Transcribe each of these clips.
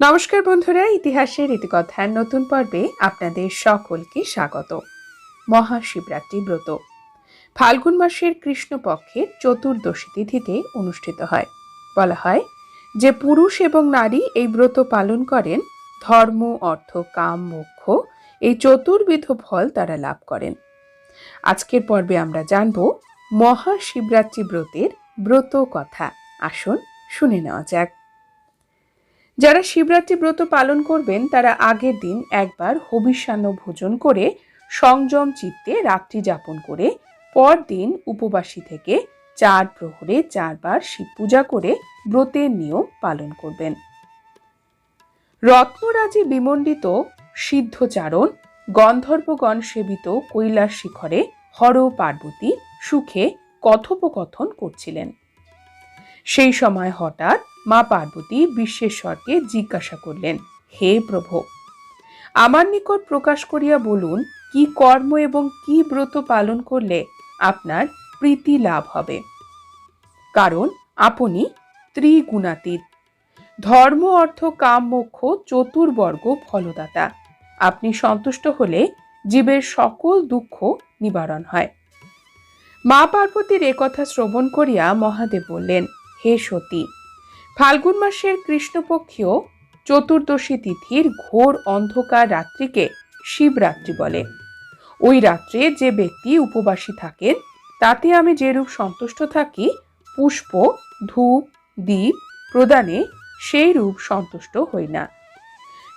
নমস্কার বন্ধুরা, ইতিহাসের ইতিকথার নতুন পর্বে আপনাদের সকলকে স্বাগত। মহাশিবরাত্রি ব্রত। ফাল্গুন মাসের কৃষ্ণপক্ষের চতুর্দশী তিথিতে অনুষ্ঠিত হয়। বলা হয়, যে পুরুষ এবং নারী এই ব্রত পালন করেন, ধর্ম, অর্থ, কাম, মোক্ষ, এই চতুর্বিধ ফল তারা লাভ করেন। আজকের পর্বে আমরা জানব মহাশিবরাত্রি ব্রতের ব্রত কথা। আসুন শুনে নেওয়া যাক। যারা শিবরাত্রি ব্রত পালন করবেন, তারা আগের দিন একবার হবিষ্যান্ন ভোজন করে সংযম চিত্তে রাত্রি যাপন করে পরদিন উপবাসী থেকে চার প্রহরে চারবার শিব পূজা করে ব্রতের নিয়ম পালন করবেন। রত্নরাজি বিমণ্ডিত সিদ্ধচারণ, গন্ধর্বগণ সেবিত কৈলাস শিখরে হর পার্বতী সুখে কথোপকথন করছিলেন। সেই সময় হঠাৎ মা পার্বতী বিশ্বেশ্বরকে জিজ্ঞাসা করলেন, হে প্রভু, আমার নিকট প্রকাশ করিয়া বলুন, কি কর্ম এবং কি ব্রত পালন করলে আপনার প্রীতি লাভ হবে? কারণ আপনি ত্রিগুণাতীত। ধর্ম, অর্থ, কাম, মোক্ষ, চতুর্বর্গ, ফলদাতা। আপনি সন্তুষ্ট হলে জীবের সকল দুঃখ নিবারণ হয়। মা পার্বতীর একথা শ্রবণ করিয়া মহাদেব বললেন হে সতী, ফাল্গুন মাসের কৃষ্ণপক্ষীয় চতুর্দশী তিথির ঘোর অন্ধকার রাত্রিকে শিবরাত্রি বলে। ওই রাত্রে যে ব্যক্তি উপবাসী থাকেন, তাতে আমি যেরূপ সন্তুষ্ট থাকি, পুষ্প, ধূপ দ্বীপ প্রদানে সেই রূপ সন্তুষ্ট হই না।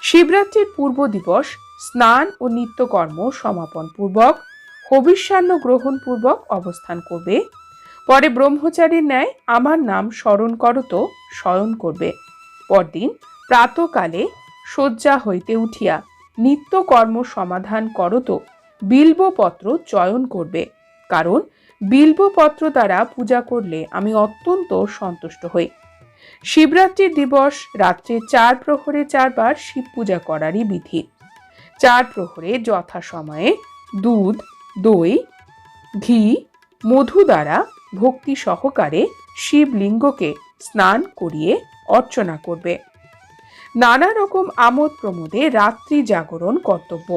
শিবরাত্রির পূর্ব দিবস স্নান ও নিত্যকর্ম সমাপন পূর্বক হবিষ্যান্ন গ্রহণ পূর্বক অবস্থান করবে পরে ব্রহ্মচারীর ন্যায় আমার নাম স্মরণ করত স্মরণ করবে। পরদিন প্রাতকালে শয্যা হইতে উঠিয়া নিত্য কর্ম সমাধান করত বিল্বপত্র চয়ন করবে। কারণ বিল্বপত্র দ্বারা পূজা করলে আমি অত্যন্ত সন্তুষ্ট হই। শিবরাত্রির দিবস রাত্রে চার প্রহরে চারবার শিব পূজা করারই বিধি। চার প্রহরে যথাসময়ে দুধ, দই, ঘি, মধু দ্বারা ভক্তি সহকারে শিবলিঙ্গকে স্নান করিয়ে অর্চনা করবে। নানা রকম আমোদ প্রমোদে রাত্রি জাগরণ কর্তব্য।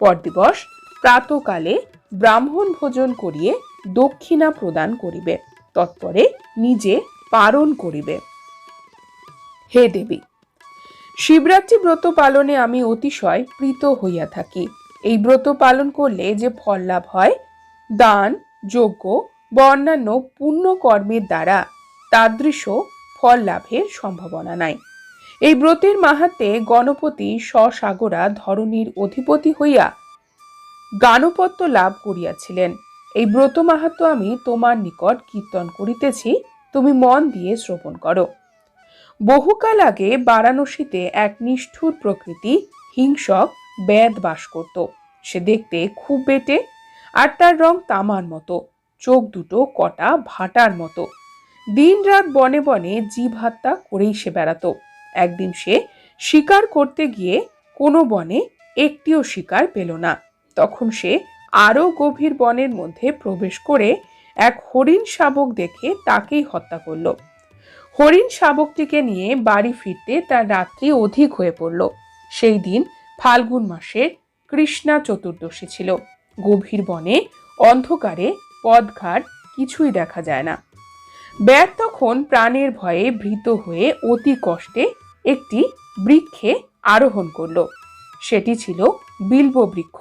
পরদিবস প্রাতকালে ব্রাহ্মণ ভোজন করিয়ে দক্ষিণা প্রদান করিবে। তৎপরে নিজে পারণ করিবে। হে দেবী, শিবরাত্রি ব্রত পালনে আমি অতিশয় প্রীত হইয়া থাকি। এই ব্রত পালন করলে যে ফল লাভ হয়, দান, যজ্ঞ বা অন্যান্য পুণ্য কর্মের দ্বারা তাদৃশ ফল লাভের সম্ভাবনা নাই। এই ব্রতের মাহাতে গণপতি স্বসাগরা ধরণীর অধিপতি হইয়া গানপত্য লাভ করিয়াছিলেন। এই ব্রত মাহাত্ম আমি তোমার নিকট কীর্তন করিতেছি, তুমি মন দিয়ে শ্রবণ করো। বহুকাল আগে বারাণসীতে এক নিষ্ঠুর প্রকৃতি হিংসক ব্যাদ বাস করত। সে দেখতে খুব বেটে আর তার রং তামার মতো। চোখ দুটো কটা ভাটার মতো। দিন রাত বনে বনে জীব হত্যা করেই সে বেড়াতো। একদিন সে শিকার করতে গিয়ে কোনো বনে একটিও শিকার পেল না। তখন সে আরও গভীর বনের মধ্যে প্রবেশ করে এক হরিণ শাবক দেখে তাকেই হত্যা করল। হরিণ শাবকটিকে নিয়ে বাড়ি ফিরতে তার রাত্রি অধিক হয়ে পড়ল। সেই দিন ফাল্গুন মাসের কৃষ্ণা চতুর্দশী ছিল। গভীর বনে অন্ধকারে পদঘাট কিছুই দেখা যায় না। ব্যাট তখন প্রাণের ভয়ে ভীত হয়ে অতি কষ্টে একটি বৃক্ষে আরোহণ করল। সেটি ছিল বিল্ব বৃক্ষ।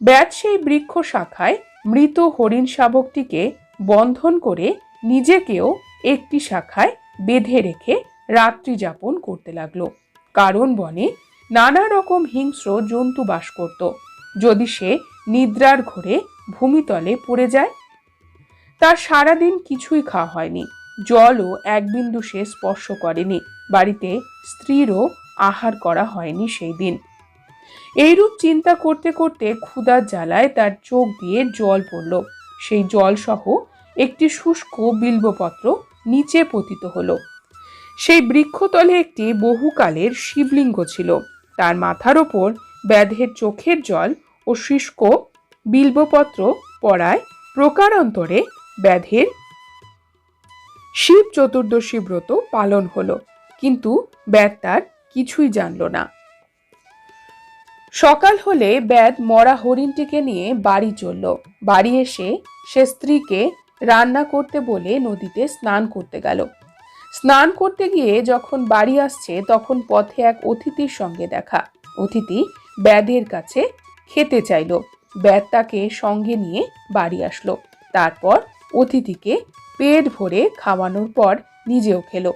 ব্যাট সেই বৃক্ষ শাখায় মৃত হরিণ শাবকটিকে বন্ধন করে নিজেকেও একটি শাখায় বেঁধে রেখে রাত্রি যাপন করতে লাগল। কারণ বনে নানা রকম হিংস্র জন্তু বাস করত। যদি সে নিদ্রার ঘরে ভূমিতলে পড়ে যায়। তার সারাদিন কিছুই খাওয়া হয়নি। জলও এক বিন্দু সে স্পর্শ করেনি। বাড়িতে স্ত্রীরও আহার করা হয়নি সেই দিন। এইরূপ চিন্তা করতে করতে ক্ষুধার জ্বালায় তার চোখ দিয়ে জল পড়ল। সেই জলসহ একটি শুষ্ক বিল্বপত্র নিচে পতিত হলো। সেই বৃক্ষতলে একটি বহুকালের শিবলিঙ্গ ছিল। তার মাথার ওপর ব্যাধের চোখের জল ও শুষ্ক বিল্বপত্র পড়ায় প্রকারান্তরে ব্যাধের শিব চতুর্দশী ব্রত পালন হলো, কিন্তু ব্যাদ তার কিছুই জানল না। সকাল হলে ব্যাদ মরা হরিণটিকে নিয়ে বাড়ি চলল। বাড়ি এসে সে স্ত্রীকে রান্না করতে বলে নদীতে স্নান করতে গেল। স্নান করতে গিয়ে যখন বাড়ি আসছে, তখন পথে এক অতিথির সঙ্গে দেখা। অতিথি ব্যাদের কাছে খেতে চাইল। ব্যাদ তাকে সঙ্গে নিয়ে বাড়ি আসলো। তারপর অতিথিকে পেট ভরে খাওয়ানোর পর নিজেও খেলো।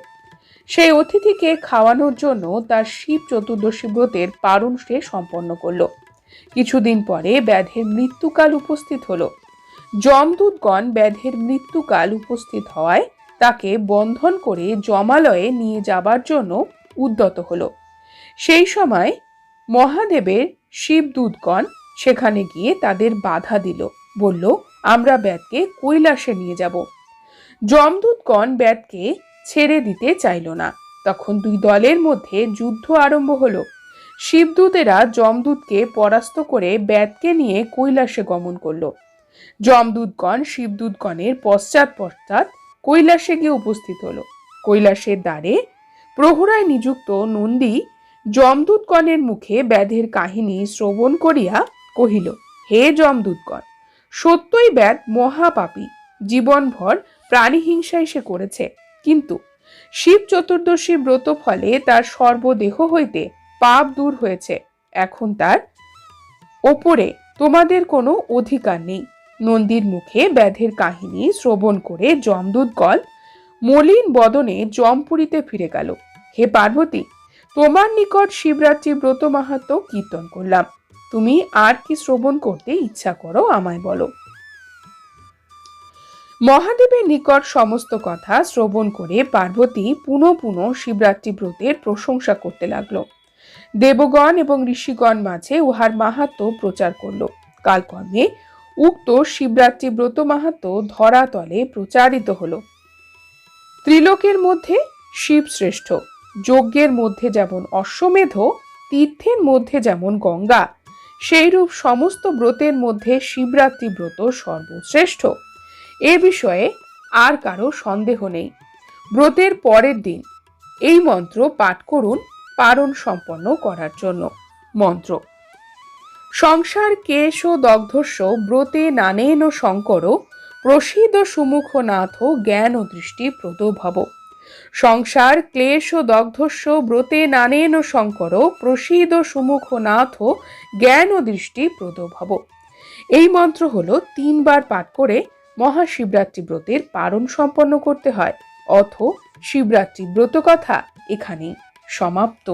সেই অতিথিকে খাওয়ানোর জন্য তার শিব চতুর্দশী ব্রতের পারণ সে সম্পন্ন করল। কিছুদিন পরে ব্যাধের মৃত্যুকাল উপস্থিত হলো। যমদূতগণ ব্যাধের মৃত্যুকাল উপস্থিত হওয়ায় তাকে বন্ধন করে জমালয়ে নিয়ে যাবার জন্য উদ্যত হলো। সেই সময় মহাদেবের শিবদূতগণ সেখানে গিয়ে তাদের বাধা দিল। বলল, আমরা ব্যাদকে কৈলাসে নিয়ে যাব। যমদূতগণ ব্যাদকে ছেড়ে দিতে চাইল না। তখন দুই দলের মধ্যে যুদ্ধ আরম্ভ হলো। শিবদূতেরা যমদূতকে পরাস্ত করে ব্যাদকে নিয়ে কৈলাসে গমন করল। যমদূতগণ শিবদূতগণের পশ্চাৎ পশ্চাৎ কৈলাসে গিয়ে উপস্থিত হলো। কৈলাসের দ্বারে প্রহরায় নিযুক্ত নন্দী যমদূতগণের মুখে ব্যাধের কাহিনী শ্রবণ করিয়া কহিল, হে যমদূতগণ, সত্যই ব্যাধ মহাপাপী। জীবনভর প্রাণীহিংসাই সে করেছে। কিন্তু শিব চতুর্দশী ব্রত ফলে তার সর্বদেহ হইতে পাপ দূর হয়েছে। এখন তার ওপরে তোমাদের কোনো অধিকার নেই। নন্দীর মুখে ব্যাধের কাহিনী শ্রবণ করে যমদূতগণ মলিন বদনে জমপুরীতে ফিরে গেল। হে পার্বতী, তোমার নিকট শিবরাত্রি ব্রত মাহাত্ম কীর্তন করলাম। তুমি আর কি শ্রবণ করতে ইচ্ছা করো, আমায় বলো। মহাদেবের নিকট সমস্ত কথা শ্রবণ করে পার্বতী পুনঃ পুনঃ শিবরাত্রি ব্রতের প্রশংসা করতে লাগল। দেবগণ এবং ঋষিগণ মাঝে উহার মাহাত্ম প্রচার করল। কালকর্মে উক্ত শিবরাত্রি ব্রত মাহাত্ম ধরাতলে প্রচারিত হল। ত্রিলোকের মধ্যে শিব শ্রেষ্ঠ, যজ্ঞের মধ্যে যেমন অশ্বমেধ, তীর্থের মধ্যে যেমন গঙ্গা সেইরূপ সমস্ত ব্রতের মধ্যে শিবরাত্রি ব্রত সর্বশ্রেষ্ঠ। এ বিষয়ে আর কারও সন্দেহ নেই। ব্রতের পরের দিন এই মন্ত্র পাঠ করুন পারণ সম্পন্ন করার জন্য। মন্ত্র, সংসার কেশ দগ্ধস্য ব্রতে নানেন শঙ্কর প্রসিদ্ধ সুমুখ নাথ জ্ঞান ও দৃষ্টি প্রদভব। সংসার, ক্লেশ ও দগ্ধস্য, ব্রতে নানেন শঙ্কর, প্রসিদ সুমুখ নাথ, জ্ঞান ও দৃষ্টি প্রদভব। এই মন্ত্র হল তিনবার পাঠ করে মহাশিবরাত্রি ব্রতের পারণ সম্পন্ন করতে হয়। অথ শিবরাত্রি ব্রত কথা এখানে সমাপ্ত।